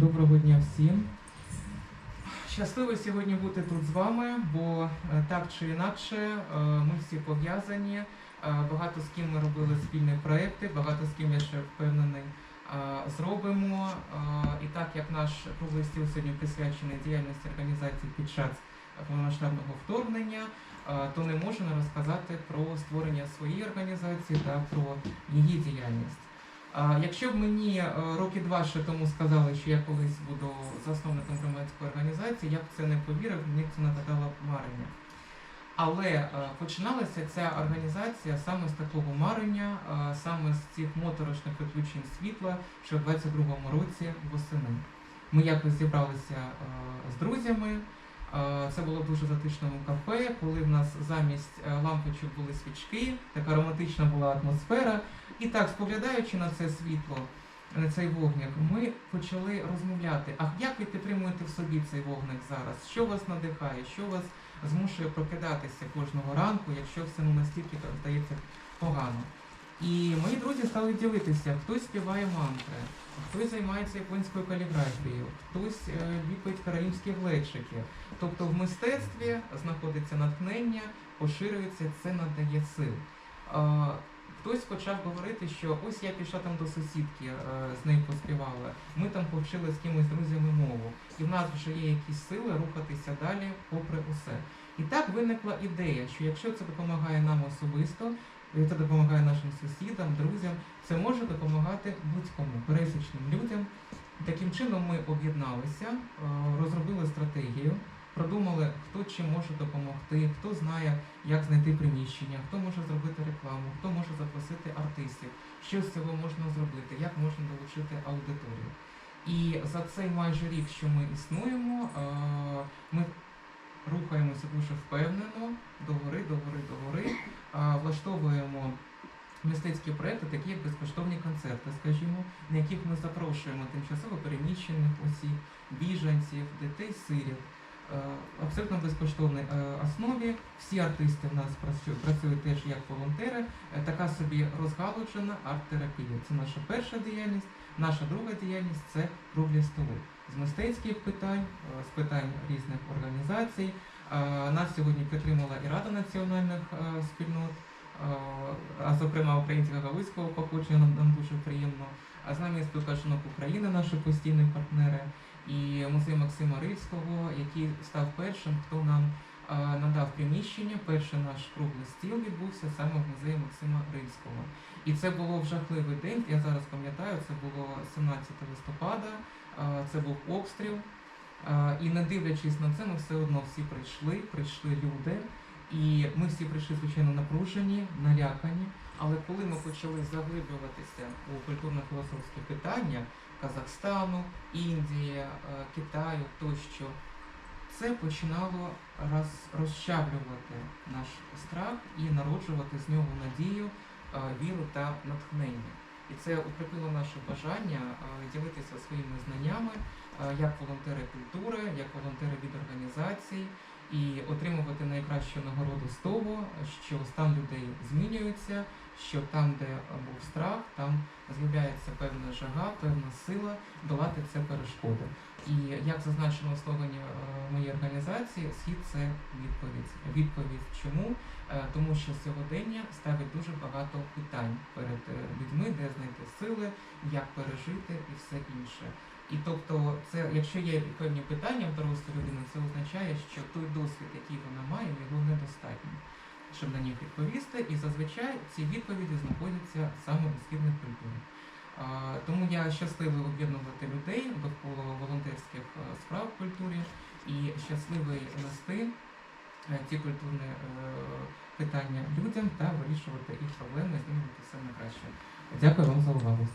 Доброго дня всім. Щасливо сьогодні бути тут з вами, бо е, так чи інакше е, ми всі пов'язані. Е, Багато з ким ми робили спільні проекти, багато з ким я ще впевнений зробимо. І так як наш круглий стіл сьогодні присвячений діяльності організації під час повномасштабного вторгнення, то не можу не розказати про створення своєї організації та про її діяльність. Якщо б мені е, роки два ще тому сказали, що я колись буду засновником громадської організації, я б це не повірив, мені це нагадало марення. Але е, починалася ця організація саме з такого марення, е, саме з цих моторошних виключень світла, що в 22-му році восени. Ми якось зібралися з друзями. Це було дуже затишному кафе, коли в нас замість лампочок були свічки, така романтична була атмосфера. І так, споглядаючи на це світло, на цей вогник, ми почали розмовляти. А як ви підтримуєте в собі цей вогник зараз? Що вас надихає? Що вас змушує прокидатися кожного ранку, якщо все ну, настільки так здається погано? І мої друзі стали ділитися, хтось співає мантри, хтось займається японською каліграфією, хтось е, ліпить караїмські глечики. Тобто в мистецтві знаходиться натхнення, поширюється, це надає сил. Хтось почав говорити, що ось я пішла там до сусідки, е, з нею поспівала. Ми там повчили з кимось друзями мову, і в нас вже є якісь сили рухатися далі, попри усе. І так виникла ідея, що якщо це допомагає нам особисто, це допомагає нашим сусідам, друзям, це може допомагати будь-кому, пересічним людям. Таким чином ми об'єдналися, е, розробили стратегію, продумали, хто чим може допомогти, хто знає, як знайти приміщення, хто може зробити рекламу, хто може запросити артистів, що з цього можна зробити, як можна долучити аудиторію. І за цей майже рік, що ми існуємо, е, ми рухаємося дуже впевнено догори, догори, догори, е, влаштовуємо мистецькі проекти, такі як безкоштовні концерти, скажімо, на яких ми запрошуємо тимчасово переміщених осіб, біженців, дітей, сиріт. Е, Абсолютно безкоштовній е, основі. Всі артисти в нас працюють, теж як волонтери. Е, Така собі розгалуджена арт-терапія. Це наша перша діяльність. Наша друга діяльність це круглі столи з мистецьких питань, з питань різних організацій. Нас сьогодні підтримала і Рада національних спільнот, а зокрема українського галузького походження нам, дуже приємно. А з нами спілка жінок України, наші постійні партнери, і музей Максима Рильського, який став першим, хто нам е, надав приміщення. Перший наш круглий стіл відбувся саме в музеї Максима Рильського. І це було в жахливий день. Я зараз пам'ятаю, це було 17 листопада, е, це був обстріл. Е, І не дивлячись на це, ми все одно всі прийшли, прийшли люди. І ми всі прийшли, звичайно, напружені, налякані. Але коли ми почали заглиблюватися у культурно-філософські питання Казахстану, Індії, е, Китаю тощо, це починало роз, розчавлювати наш страх і народжувати з нього надію, е, віру та натхнення. І це укріпило наше бажання е, ділитися своїми знаннями як волонтери культури, як волонтери від організацій, і отримувати найкращу нагороду з того, що стан людей змінюється, що там, де був страх, там з'являється певна жага, певна сила долати це перешкоди. І як зазначено в слогані е, моєї організації, схід це відповідь. Відповідь чому? Е, Тому що сьогодення ставить дуже багато питань перед е, людьми, де знайти сили, як пережити і все інше. І тобто, це, якщо є певні питання в дорослої людини, це означає, що той досвід, який вона має, його недостатньо, щоб на них відповісти. І зазвичай ці відповіді знаходяться саме у східних культурах. Тому я щасливий об'єднувати людей довкола волонтерських е, справ в культурі і щасливий нести е, ці культурні е, питання людям та вирішувати їх проблеми, змінювати все на краще. Дякую вам за увагу.